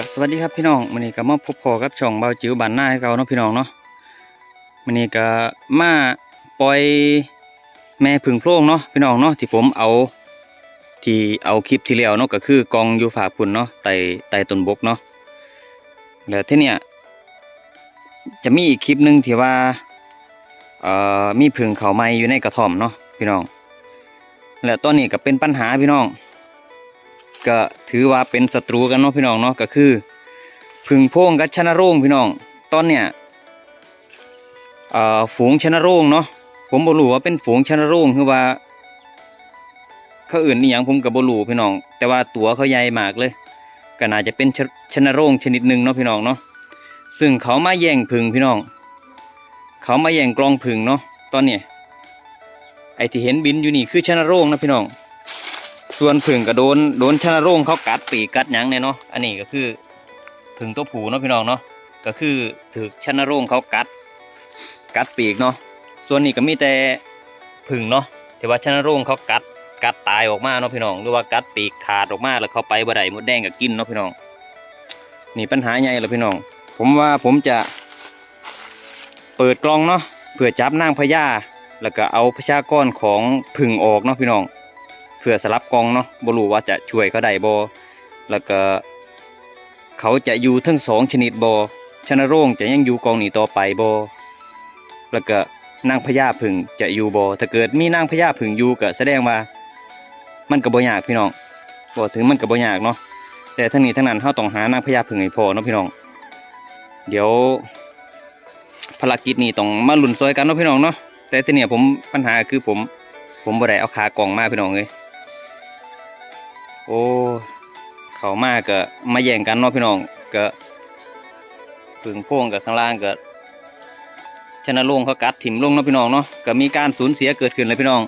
ก็สวัสดีครับพี่น้องมื้อนี้ก็มาพบพอกับช่องเบาจิ๋วบานหน้าให้เก่าเนาะพี่น้องเนาะมื้อนี้ก็มาปล่อยแม่ผึ่งโพรงเนาะพี่น้องเนาะที่ผมเอาที่เอาคลิปที่แล้วเนาะก็คือกองอยู่ฝากพุ่นเนาะไต่ไต่ต้นบกเนาะแล้วที่เนี่ยจะมีอีกคลิปหนึ่งที่ว่าเอ่อมีผึ่งเขาไม้อยู่ในกระท่อมเนาะพี่น้อง และตอนนี้ก็เป็นปัญหาพี่น้อง ก็ถือว่าเป็นศัตรูกันเนาะพี่น้องเนาะก็คือพึ่งโพงกับชนะโรงพี่น้อง ตอนเนี้ยฝูงชนะโรงเนาะผมบ่รู้ว่าเป็นฝูงชนะโรงคือว่าเขาอื่นนี่ยังผมกับบ่รู้พี่น้อง แต่ว่าตัวเขาใหญ่มากเลยก็น่าจะเป็นชชนะโรงชนิดหนึ่งเนาะพี่น้องเนาะซึ่งเขามาแย่งพึ่งพี่น้อง เขามาแย่งกลองพึ่งเนาะตอนเนี้ยไอที่เห็นบินอยู่นี่คือชนะโรงนะพี่น้อง ส่วนผึ่งก็โดนโดนชนะโรงเขากัดปีกกัดหยังเนี่ยเนาะอันนี้ก็คือผึ่งตัวผูเนาะพี่น้องเนาะก็คือถือชนะโรงเขากัด กัดปีกเนาะส่วนนี้ก็มีแต่ผึ่งเนาะที่ว่าชนะโรงเขากัดกัดตายออกมาเนาะพี่น้องหรือว่ากัดปีกขาดออกมาแล้วเขาไปบ่ได้มดแดงก็กินเนาะพี่น้อง นี่ปัญหาใหญ่เลยพี่น้อง ผมว่าผมจะ เปิดกล่องเนาะเพื่อจับนางพญาแล้วก็เอาประชากรของผึ่งออกเนาะพี่น้อง เพื่อสลับกองเนาะบรูว่าจะช่วยเขาได้บ่แล้วก็ เขาจะอยู่ทั้งสองชนิดบ่ชนะโรงจะยังอยู่กองนี้ต่อไปบ่แล้วก็นางพญาผึ่งจะอยู่บ่ถ้าเกิดมีนางพญาผึ่งอยู่ก็แสดงว่า มันก็บ่ยากพี่น้องบ่ถึงมันก็บ่ยากเนาะแต่ทั้งนี้ทั้งนั้นเฮาต้องหานางพญาผึ่งให้พอเนาะพี่น้อง เดี๋ยวภารกิจนี้ต้องมาลุ้นซอยกันเนาะพี่น้องเนาะแต่ทีเนี้ยผมปัญหาคือผมผมบ่ได้เอาขากล่องมาพี่น้องเลย โอ้เขามากก็มาแย่งกันเนาะพี่น้องก็ปึงโพ่งกับข้างล่างก็ชนะลงเขากัดถิ่มลงเนาะพี่น้องเนาะก็มีการสูญเสียเกิดขึ้นเลยพี่น้อง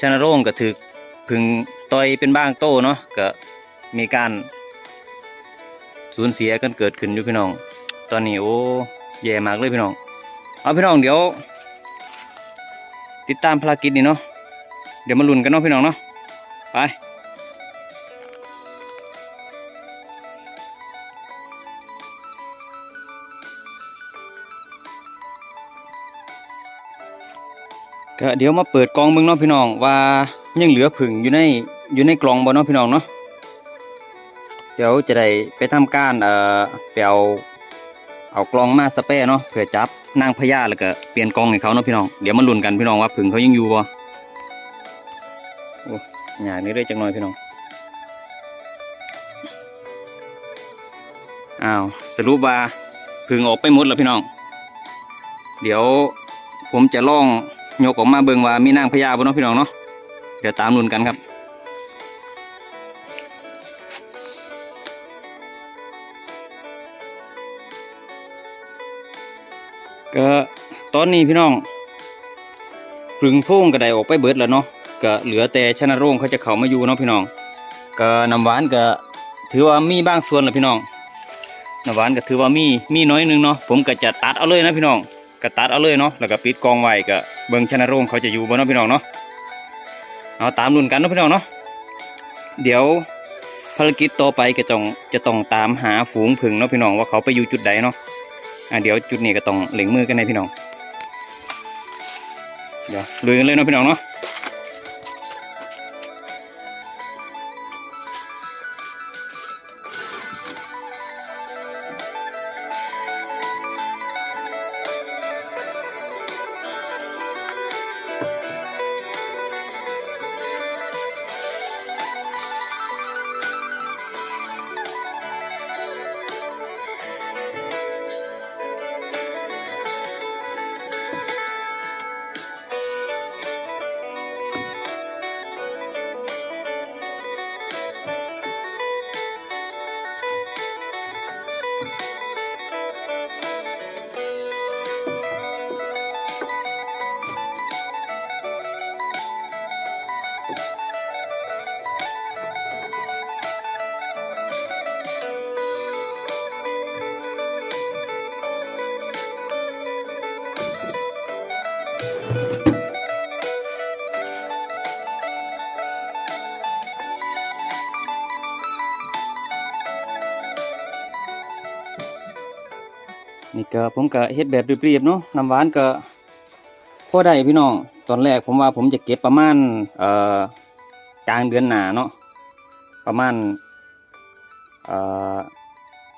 ชนะลงก็ถึกผึงต่อยเป็นบ้างโตเนาะก็มีการสูญเสียกันเกิดขึ้นอยู่พี่น้อง ตอนนี้โอ้แย่มากเลยพี่น้อง เอาพี่น้องเดี๋ยว ติดตามภารกิจนี้เนาะเดี๋ยวมาลุ้นกันเนาะพี่น้องเนาะ ไปก็เดี๋ยวมาเปิดกล่องเบิ่งเนาะพี่น้องว่ายังเหลือผึ่งอยู่ในอยู่ในกล่องบ่เนาะพี่น้องเนาะเดี๋ยวจะได้ไปทำการเอ่อไปเอาเอากล่องมาสเปรเนาะเพื่อจับนางพญาแล้วก็เปลี่ยนกล่องให้เขาเนาะพี่น้องเดี๋ยวมาลุ้นกันพี่น้องว่าผึ่งเขายังอยู่บ่ โอ้ยากนี่เลยจังหน่อยพี่น้องอ้าวสรุปว่าผึ่งออกไปหมดแล้วพี่น้อง เดี๋ยวผมจะล่องยกออกมาเบิ่งว่ามีนางพญาบ่เนาะพี่น้องเนาะเดี๋ยวตามลุ้นกันครับก็ตอนนี้พี่น้องผึ่งพร่งก็ไดออกไปเบิดแล้วเนาะ ก็เหลือแต่ชนะโรงเขาจะเข้ามาอยู่เนาะพี่น้อง ก็น้ำหวานก็ถือว่ามีบางส่วนแหละพี่น้องน้ำหวานก็ถือว่ามีมีน้อยนึงเนาะผมก็จะตัดเอาเลยนะพี่น้องก็ตัดเอาเลยเนาะแล้วก็ปิดกองไว้ก็เบิ่งชนะโรงเขาจะอยู่บ่เนาะพี่น้องเนาะเอาตามลุ้นกันเนาะพี่น้องเนาะเดี๋ยวภารกิจต่อไปก็ต้องจะต้องตามหาฝูงผึ่งเนาะพี่น้องว่าเขาไปอยู่จุดใดเนาะอะเดี๋ยวจุดนี้ก็ต้องเหล็งมือกันในพี่น้องเดี๋ยวลุยกันเลยเนาะพี่น้องเนาะ นี่ก็ผมก็เฮ็ดแบบเรียบๆเนาะน้ำหวานก็พอได้พี่น้องตอนแรกผมว่าผมจะเก็บประมาณเอ่อกลางเดือนหน้าเนาะประมาณเอ่อ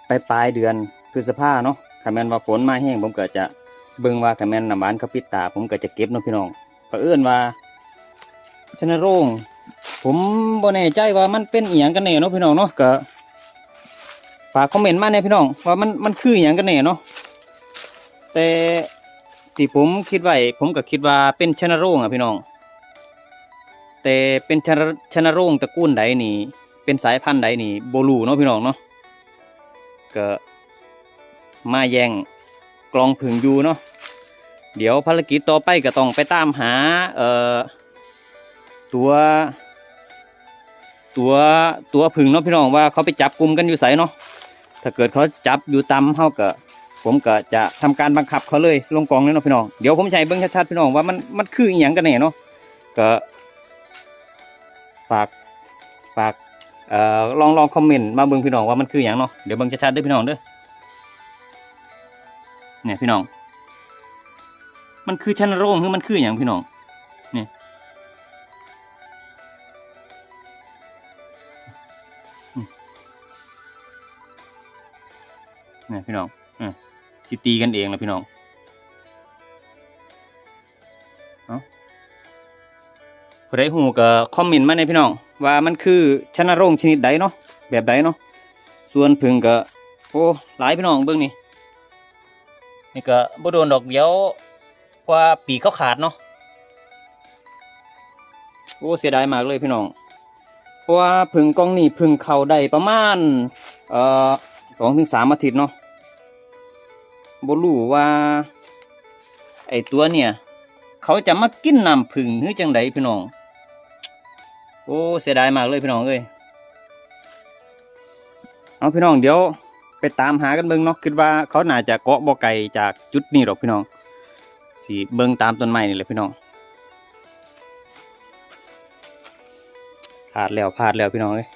ปลายปลายเดือนพฤษภาเนาะคันแม่นว่าฝนมาแห้งผมก็จะเบิ่งว่าคันแมนน้ำหวานเขาปิดตา ผมก็จะเก็บเนาะพี่น้องเผอิญว่าชนะโรงผมบ่แน่ใจว่ามันเป็นเอียงกันแน่เนาะพี่น้องเนาะก็ฝากคอมเมนต์มาเนี่ยพี่น้องว่ามันมันคืออย่างกันแน่เนาะ แต่ที่ผมคิดไว้ผมก็คิดว่าเป็นชนะโรงอะพี่น้อง แต่เป็นชนะชนะโรงตระกูลใดนี่ เป็นสายพันธุ์ใดนี่โบลูเนาะพี่น้องเนาะก็มาแย่งกลองผึ่งอยู่เนาะเดี๋ยวภารกิจต่อไปก็ต้องไปตามหาเอ่อตัว ตัวตัวผึ่งเนาะพี่น้องว่าเขาไปจับกลุ่มกันอยู่ไสเนาะถ้าเกิดเขาจับอยู่ตำเฮาก็ ผมก็จะทำการบังคับเขาเลยลงกองเลยเนาะพี่น้องเดี๋ยวผมใช้เบิ้งชัดๆพี่น้องว่ามันมันคืออีหยังกันแน่เนาะก็ฝากฝากเอ่อลองลองคอมเมนต์มาเบิ้งพี่น้องว่ามันคืออย่างเนาะเดี๋ยวเบิ้งชัดๆด้วยพี่น้องเด้อเนี่ยพี่น้อง มันคือชั้นโรงหรือมันคืออย่างพี่น้องเนี่ยเนี่ยพี่น้องอะ ที่ตีกันเองนะพี่น้องเอาผู้ใดหูก็คอมเมนต์มาในพี่น้อง ว่ามันคือชนะโรงชนิดใดเนาะแบบใดเนาะส่วนผึ่งก็โอ้หลายพี่น้องเบิ่งนี่นี่ก็บ่โดนดอกเดียวเพราะว่าปีเขาขาดเนาะโอ้เสียดายมากเลยพี่น้องเพราะว่าผึ่งกองนี่ผึ่งเขาได้ประมาณเอ่อสองถึงสามอาทิตย์เนาะ บ่รู้ว่า ไอตัวเนี่ย เขาจะมากินน้ำผึ่งหรือจังใดพี่น้อง โอ้เสียดายมากเลยพี่น้องเอ้ยเอาพี่น้องเดี๋ยวไปตามหากันเบิ่งเนาะคิดว่าเขาน่าจะเกาะบ่อไกลจากจุดนี้หรอกพี่น้องสิเบิ่งตามต้นไม้นี่แหละพี่น้องพลาดแล้วพลาดแล้วพี่น้องเอ้ย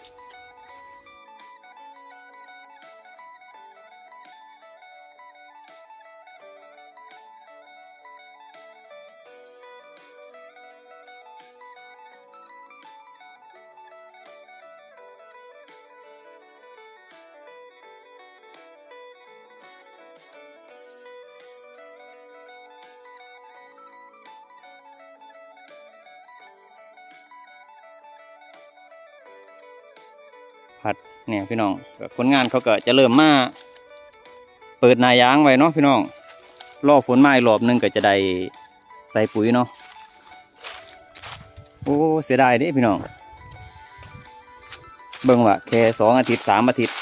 ผัดเนี่ยพี่น้องก็ผลงานเขาก็จะเริ่มมาเปิดนายางไว้เนาะพี่น้องรอฝนมาอีกรอบหนึงก็จะได้ใส่ปุ๋ยเนาะโอ้เสียดายเด้พี่น้องเบิ่งว่าแค่สองอาทิตย์สามอาทิตย์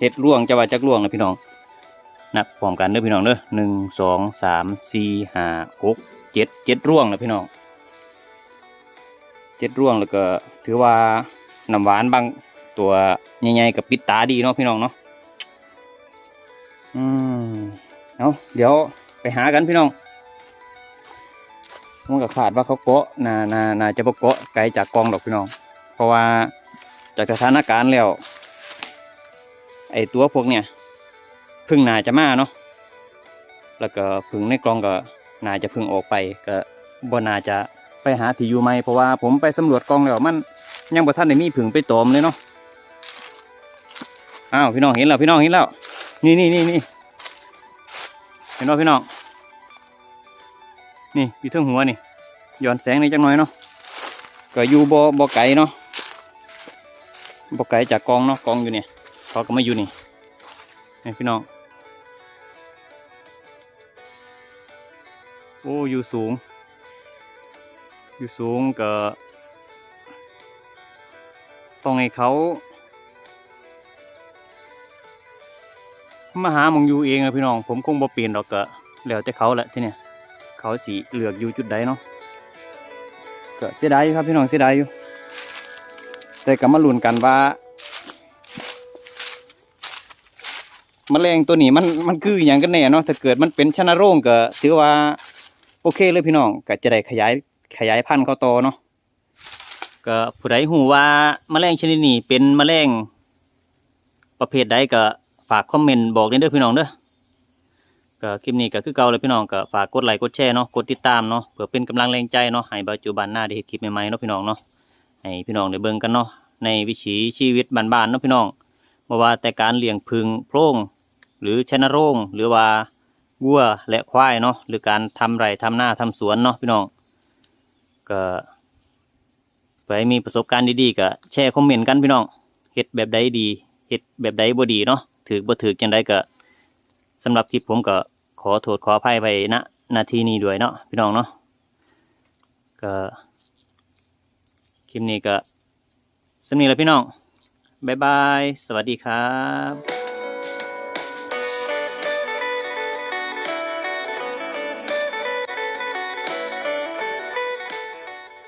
เห็ดร่วงจะว่าจักร่วงนะพี่น้องนับพร้อมกันเด้อพี่น้องเด้อหนึ่งสองสามสี่ห้าหกเจ็ดเจ็ดร่วงนะพี่น้องเจ็ดร่วงแล้วก็ถือว่าน้ำหวานบาง ตัวใหญ่ๆกับปิดตาดีเนาะพี่น้องเนาะอืมเอาเดี๋ยวไปหากันพี่น้องมันก็ขาดว่าเขาเกาะน่าน่าน่าจะบ่เกาะไกลจากกองดอกพี่น้อง เพราะว่าจากสถานการณ์แล้ว ไอตัวพวกเนี่ยพึ่งน่าจะมาเนาะแล้วก็พึ่งในกลองก็น่าจะพึ่งออกไปก็บ่น่าจะไปหาที่อยู่ใหมเพราะว่าผมไปสำรวจกองแล้วมันยังบ่ทันได้มีพึ่งไปตอมเลยเนาะ อ้าวพี่น้องเห็นแล้วพี่น้องเห็นแล้ว นี่นี่นี่นี่เห็นว่าพี่น้อง นี่อยู่เทิงหัวนี่ย้อนแสงในอยจังหน่อยเนาะ ก็อยู่บ่บ่ไกลเนาะบ่ไกลจากกองเนาะกองอยู่เนี่ยเขาก็มาอยู่นี่นี่พี่น้อง โอ้อยู่สูง อยู่สูงก็ต้องให้เขา มาหามองอยู่เองอะพี่น้อง ผมคงบ่เปลี่ยนดอกก็แล้วแต่เขาแหละที่เนี่ยเขาสีเหลือกอยู่จุดใดเนาะก็เสียดายอยู่ครับพี่น้องเสียดายอยู่ แต่ก็มาลุ้นกันว่าแมลงตัวนี้มันมันคืออย่างกันแน่เนาะถ้าเกิดมันเป็นชนะโรงก็ถือว่าโอเคเลยพี่น้องก็จะได้ขยายขยายพันธุ์เขาโตเนาะก็ผู้ใดหูว่าแมลงชนิดนี้เป็นแมลงประเภทใดก็ ฝากคอมเมนต์บอกในเด้อพี่น้องเด้อก็คลิปนี้ก็คือเก่าเลยพี่น้องก็ฝากกดไลค์กดแชร์เนาะกดติดตามเนาะเพื่อเป็นกำลังแรงใจเนาะให้ปัจจุบันหน้าได้เฮ็ดคลิปใหม่ๆเนาะพี่น้องเนาะให้พี่น้องได้เบิ่งกันเนาะในวิถีชีวิตบ้านๆเนาะพี่น้องบ่ว่าแต่การเลี้ยงผึ่งโพรงหรือชนะโรงหรือว่าวัวและควายเนาะหรือการทำไร่ทำนาทำสวนเนาะพี่น้องก็เพื่อให้มีประสบการณ์ดีๆก็แชร์คอมเมนต์กันพี่น้องเฮ็ดแบบใดดีเฮ็ดแบบใดบ่ดีเนาะ ถือบ่ถือจังได้ก็สำหรับคลิปผมก็ขอโทษขออภัยไปณนาทีนี้ด้วยเนาะพี่น้องเนาะก็คลิปนี้ก็สำนีแล้วพี่น้อง บ๊ายบาย สวัสดีครับ